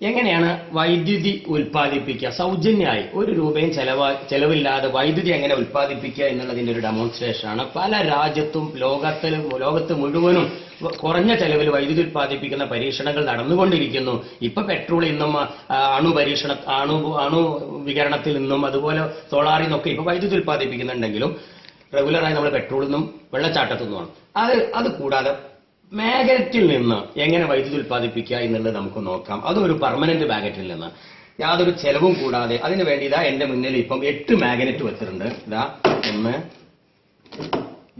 എങ്ങനെയാണ് വൈദ്യുതി ഉൽപ്പാദിപ്പിക്കുക? സൗജന്യമായി ഒരു രൂപയും ചെലവാ ചെലവില്ലാതെ വൈദ്യുതി എങ്ങനെ ഉൽപ്പാദിപ്പിക്കുക എന്നുള്ളതിന്റെ ഒരു ഡെമോൺസ്ട്രേഷൻ ആണ്. പല രാജ്യത്തും ലോകത്തിലും ലോകത്ത് മുഴുവനും കുറഞ്ഞ ചെലവിൽ വൈദ്യുതി ഉൽപ്പാദിപ്പിക്കുന്ന പരീക്ഷണങ്ങൾ നടന്നുകൊണ്ടിരിക്കുന്നു. ഇപ്പൊ പെട്രോൾ ഇന്നും അണു പരീക്ഷണ അണു അണു വികരണത്തിൽ നിന്നും അതുപോലെ സോളാറിൽ നിന്നൊക്കെ ഇപ്പൊ വൈദ്യുതി ഉൽപ്പാദിപ്പിക്കുന്നുണ്ടെങ്കിലും റെഗുലറായി നമ്മൾ പെട്രോളിൽ നിന്നും വെള്ളച്ചാട്ടത്തു നിന്നുമാണ്. അത് അത് കൂടാതെ മാഗ്നറ്റിൽ നിന്ന് എങ്ങനെ വൈദ്യുതി ഉൽപ്പാദിപ്പിക്കുക എന്നുള്ളത് നമുക്ക് നോക്കാം. അതൊരു പെർമനന്റ് മാഗ്നറ്റിൽ നിന്ന്. യാതൊരു ചെലവും കൂടാതെ അതിന് വേണ്ടി ഇതാ എന്റെ മുന്നിൽ ഇപ്പം എട്ട് മാഗ്നറ്റ് വെച്ചിട്ടുണ്ട്. ഇതാ ഒന്ന്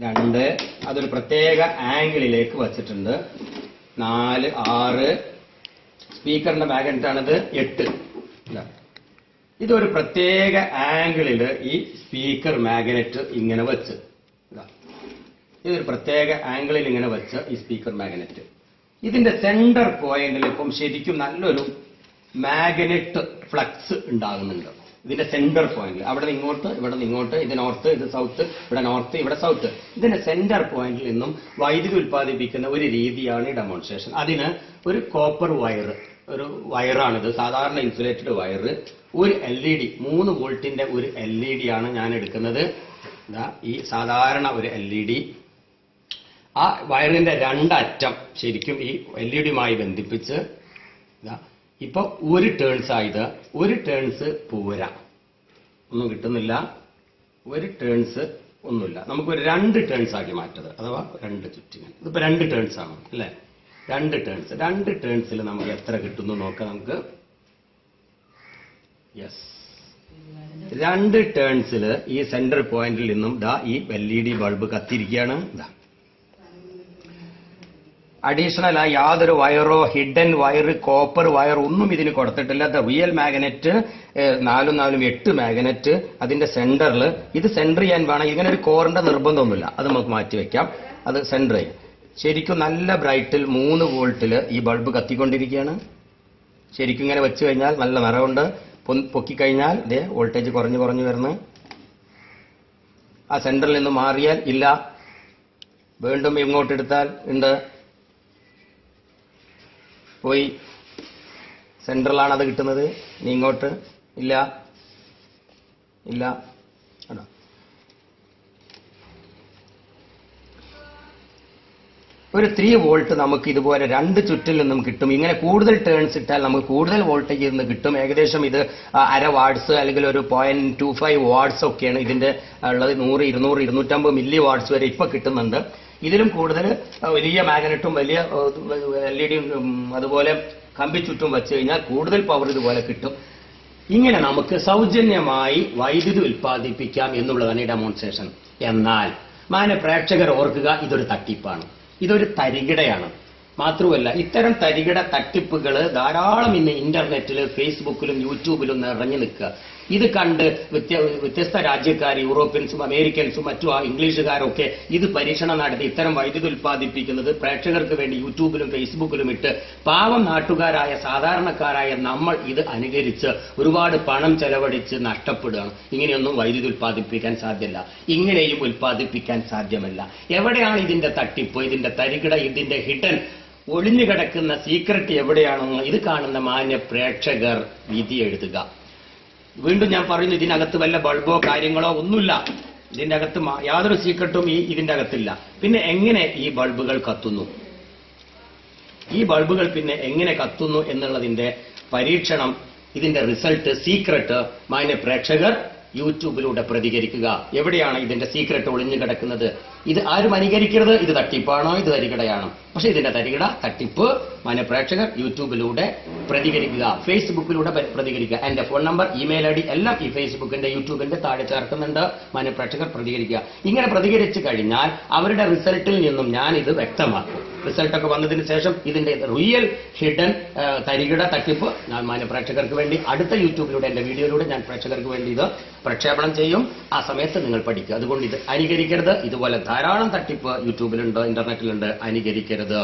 രണ്ട് അതൊരു പ്രത്യേക ആംഗിളിലേക്ക് വച്ചിട്ടുണ്ട്. നാല് ആറ്. സ്പീക്കറിന്റെ മാഗ്നറ്റ് ആണിത്. എട്ട്. ഇതാ. ഇതൊരു പ്രത്യേക ആംഗിളിൽ ഈ സ്പീക്കർ മാഗ്നറ്റ് ഇങ്ങനെ വെച്ച്. ഇതാ. ഇതൊരു പ്രത്യേക ആംഗിളിൽ ഇങ്ങനെ വെച്ച ഈ സ്പീക്കർ മാഗ്നറ്റ് ഇതിന്റെ സെന്റർ പോയിന്റിൽ ഇപ്പം ശരിക്കും നല്ലൊരു മാഗ്നറ്റ് ഫ്ലക്സ് ഉണ്ടാകുന്നുണ്ട്. ഇതിന്റെ സെന്റർ പോയിന്റിൽ അവിടെ നിന്ന് ഇങ്ങോട്ട് ഇവിടെ നിന്ന് ഇങ്ങോട്ട് ഇത് നോർത്ത് ഇത് സൗത്ത് ഇവിടെ നോർത്ത് ഇവിടെ സൗത്ത് ഇതിന്റെ സെന്റർ പോയിന്റിൽ നിന്നും വൈദ്യുതി ഉൽപ്പാദിപ്പിക്കുന്ന ഒരു രീതിയാണ് ഈ ഡെമോൺസ്ട്രേഷൻ അതിന് ഒരു കോപ്പർ വയർ ഒരു വയറാണിത് സാധാരണ ഇൻസുലേറ്റഡ് വയർ ഒരു എൽ ഇ ഡി മൂന്ന് വോൾട്ടിന്റെ ഒരു എൽ ഇ ഡി ആണ് ഞാൻ എടുക്കുന്നത്. ഈ സാധാരണ ഒരു എൽ ഇ ഡി ആ വയറിന്റെ രണ്ടറ്റം ശരിക്കും ഈ എൽ ഇ ഡിയുമായി ബന്ധിപ്പിച്ച് ഇതാ ഇപ്പൊ ഒരു ടേൺസ് ആയത് ഒരു ടേൺസ് പോരാ. ഒന്നും കിട്ടുന്നില്ല. ഒരു ടേൺസ് ഒന്നുമില്ല. നമുക്കൊരു രണ്ട് ടേൺസ് ആക്കി മാറ്റത് അഥവാ രണ്ട് ചുറ്റിന്. ഇതിപ്പോ രണ്ട് ടേൺസ് ആണ് അല്ലേ? രണ്ട് ടേൺസ് രണ്ട് ടേൺസിൽ നമുക്ക് എത്ര കിട്ടുന്നു നോക്കാം നമുക്ക്. യെസ് രണ്ട് ടേൺസിൽ ഈ സെന്റർ പോയിന്റിൽ നിന്നും ദാ ഈ എൽ ഇ ഡി ബൾബ് കത്തിരിക്കുകയാണ് ദാ. അഡീഷണൽ ആ യാതൊരു വയറോ ഹിഡൻ വയർ കോപ്പർ വയർ ഒന്നും ഇതിന് കൊടുത്തിട്ടില്ല. ദ റിയൽ മാഗ്നറ്റ് നാലും നാലും എട്ട് മാഗ്നറ്റ് അതിന്റെ സെന്ററിൽ ഇത് സെന്റർ ചെയ്യാൻ വേണം ഇങ്ങനെ ഒരു കോറിന്റെ നിർബന്ധമൊന്നുമില്ല. അത് നമുക്ക് മാറ്റി വെക്കാം. അത് സെന്റർ ചെയ്യും ശരിക്കും നല്ല ബ്രൈറ്റിൽ മൂന്ന് വോൾട്ടിൽ ഈ ബൾബ് കത്തിക്കൊണ്ടിരിക്കുകയാണ്. ശരിക്കും ഇങ്ങനെ വെച്ച് കഴിഞ്ഞാൽ നല്ല നിറവുണ്ട്. പൊക്കിക്കഴിഞ്ഞാൽ ഇതേ വോൾട്ടേജ് കുറഞ്ഞു കുറഞ്ഞു വരുന്നു. ആ സെന്ററിൽ നിന്ന് മാറിയാൽ ഇല്ല. വീണ്ടും ഇങ്ങോട്ടെടുത്താൽ ഉണ്ട്. പോയി. സെൻട്രലാണ് അത് കിട്ടുന്നത്. ഇനി ഇങ്ങോട്ട്. ഇല്ല. ഇല്ല? ഒരു ത്രീ വോൾട്ട് നമുക്ക് ഇതുപോലെ രണ്ട് ചുറ്റിൽ നിന്നും കിട്ടും. ഇങ്ങനെ കൂടുതൽ ടേൺസ് ഇട്ടാൽ നമുക്ക് കൂടുതൽ വോൾട്ടേജ് നിന്ന് കിട്ടും. ഏകദേശം ഇത് അര വാട്സ് അല്ലെങ്കിൽ ഒരു പോയിന്റ് ടു ഫൈവ് വാട്സ് ഒക്കെയാണ് ഇതിന്റെ ഉള്ളത് നൂറ് ഇരുന്നൂറ് ഇരുന്നൂറ്റമ്പത് മില്ലി വാട്സ് വരെ ഇപ്പൊ കിട്ടുന്നുണ്ട്. ഇതിലും കൂടുതൽ വലിയ മാഗ്നറ്റും വലിയ എൽ ഇ ഡിയും അതുപോലെ കമ്പി ചുറ്റും വെച്ച് കഴിഞ്ഞാൽ കൂടുതൽ പവർ ഇതുപോലെ കിട്ടും. ഇങ്ങനെ നമുക്ക് സൗജന്യമായി വൈദ്യുതി ഉൽപ്പാദിപ്പിക്കാം എന്നുള്ളതാണ് ഈ ഡെമോൺസ്ട്രേഷൻ എന്നാൽ മാന പ്രേക്ഷകർ ഓർക്കുക ഇതൊരു തട്ടിപ്പാണ്. ഇതൊരു തരികിടയാണ്. മാത്രമല്ല ഇത്തരം തരികിട തട്ടിപ്പുകൾ ധാരാളം ഇന്ന് ഇന്റർനെറ്റിൽ ഫേസ്ബുക്കിലും യൂട്യൂബിലും നിറഞ്ഞു നിൽക്കുക. ഇത് കണ്ട് വ്യത്യ വ്യത്യസ്ത രാജ്യക്കാർ യൂറോപ്യൻസും അമേരിക്കൻസും മറ്റു ആ ഇംഗ്ലീഷുകാരൊക്കെ ഇത് പരീക്ഷണം നടത്തി ഇത്തരം വൈദ്യുതി ഉൽപ്പാദിപ്പിക്കുന്നത് പ്രേക്ഷകർക്ക് വേണ്ടി യൂട്യൂബിലും ഫേസ്ബുക്കിലും ഇട്ട് പാവം നാട്ടുകാരായ സാധാരണക്കാരായ നമ്മൾ ഇത് അനുകരിച്ച് ഒരുപാട് പണം ചെലവഴിച്ച് നഷ്ടപ്പെടുകയാണ്. ഇങ്ങനെയൊന്നും വൈദ്യുതി ഉൽപ്പാദിപ്പിക്കാൻ സാധ്യമല്ല. ഇങ്ങനെയും ഉൽപ്പാദിപ്പിക്കാൻ സാധ്യമല്ല. എവിടെയാണ് ഇതിന്റെ തട്ടിപ്പ് ഇതിന്റെ തരികിട ഇതിന്റെ ഹിഡൻ? ഒളിഞ്ഞു കിടക്കുന്ന സീക്രട്ട് എവിടെയാണെന്ന് ഇത് കാണുന്ന മാന്യ പ്രേക്ഷകർ വിധി എഴുതുക. വീണ്ടും ഞാൻ പറയുന്നു ഇതിനകത്ത് വല്ല ബൾബോ കാര്യങ്ങളോ ഒന്നുമില്ല. ഇതിന്റെ അകത്ത് യാതൊരു സീക്രട്ടും ഈ ഇതിന്റെ അകത്തില്ല പിന്നെ എങ്ങനെ ഈ ബൾബുകൾ കത്തുന്നു? ഈ ബൾബുകൾ പിന്നെ എങ്ങനെ കത്തുന്നു എന്നുള്ളതിന്റെ പരീക്ഷണം ഇതിന്റെ റിസൾട്ട് സീക്രട്ട് മാന്യ പ്രേക്ഷകർ യൂട്യൂബിലൂടെ പ്രതികരിക്കുക. എവിടെയാണ് ഇതിന്റെ സീക്രട്ട് ഒളിഞ്ഞു കിടക്കുന്നത്? ഇത് ആരും അനുകരിക്കരുത്. ഇത് തട്ടിപ്പാണോ? ഇത് തരികിടയാണോ പക്ഷെ ഇതിന്റെ തരികിട തട്ടിപ്പ് മനഃപ്രേക്ഷകർ യൂട്യൂബിലൂടെ പ്രതികരിക്കുക. ഫേസ്ബുക്കിലൂടെ പ്രതികരിക്കുക. എന്റെ phone number email I D എല്ലാം ഈ ഫേസ്ബുക്കിന്റെ യൂട്യൂബിന്റെ താഴെ ചേർക്കുന്നുണ്ട്. മനഃപ്രേക്ഷകർ പ്രതികരിക്കുക. ഇങ്ങനെ പ്രതികരിച്ചു കഴിഞ്ഞാൽ അവരുടെ റിസൾട്ടിൽ നിന്നും ഞാൻ ഇത് വ്യക്തമാക്കും. റിസൾട്ടൊക്കെ വന്നതിന് ശേഷം ഇതിന്റെ റിയൽ ഹിഡൻ തരികിട തട്ടിപ്പ് ഞാൻ മാന്യ പ്രേക്ഷകർക്ക് വേണ്ടി അടുത്ത യൂട്യൂബിലൂടെ എന്റെ വീഡിയോയിലൂടെ ഞാൻ പ്രേക്ഷകർക്ക് വേണ്ടി ഇത് പ്രക്ഷേപണം ചെയ്യും. ആ സമയത്ത് നിങ്ങൾ പഠിക്കുക. അതുകൊണ്ട് ഇത് അനുകരിക്കരുത്. ഇതുപോലെ ധാരാളം തട്ടിപ്പ് യൂട്യൂബിലുണ്ട് ഇന്റർനെറ്റിലുണ്ട് അനുകരിക്കരുത്.